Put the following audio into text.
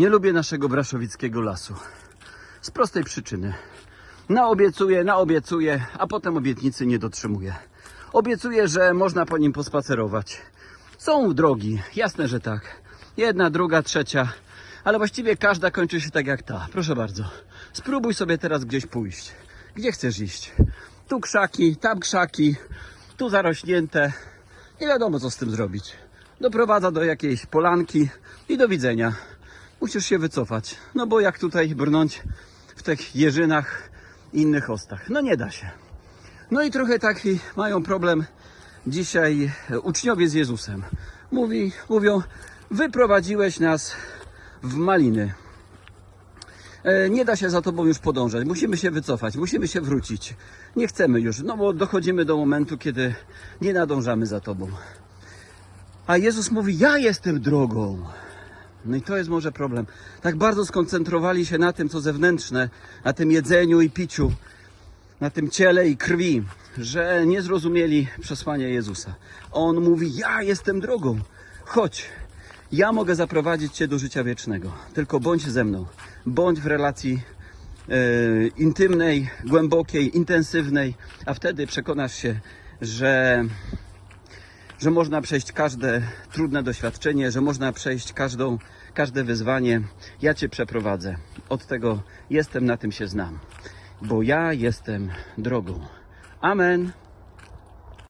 Nie lubię naszego braszowickiego lasu. Z prostej przyczyny. Naobiecuję, naobiecuję, a potem obietnicy nie dotrzymuję. Obiecuję, że można po nim pospacerować. Są drogi, jasne, że tak. Jedna, druga, trzecia, ale właściwie każda kończy się tak jak ta. Proszę bardzo. Spróbuj sobie teraz gdzieś pójść. Gdzie chcesz iść? Tu krzaki, tam krzaki, tu zarośnięte. Nie wiadomo, co z tym zrobić. Doprowadza do jakiejś polanki i do widzenia. Musisz się wycofać. No bo jak tutaj brnąć w tych jeżynach innych ostach? No nie da się. No i trochę taki mają problem dzisiaj uczniowie z Jezusem. Mówi, mówią, wyprowadziłeś nas w maliny. E, Nie da się za tobą już podążać. Musimy się wycofać, musimy się wrócić. Nie chcemy już, no bo dochodzimy do momentu, kiedy nie nadążamy za tobą. A Jezus mówi: Ja jestem drogą. No i to jest może problem. Tak bardzo skoncentrowali się na tym, co zewnętrzne, na tym jedzeniu i piciu, na tym ciele i krwi, że nie zrozumieli przesłania Jezusa. On mówi: Ja jestem drogą. Chodź, ja mogę zaprowadzić Cię do życia wiecznego. Tylko bądź ze mną. Bądź w relacji e, intymnej, głębokiej, intensywnej, a wtedy przekonasz się, że, że można przejść każde trudne doświadczenie, że można przejść każdą, każde wyzwanie. Ja Cię przeprowadzę. Od tego jestem, na tym się znam. Bo ja jestem drogą. Amen.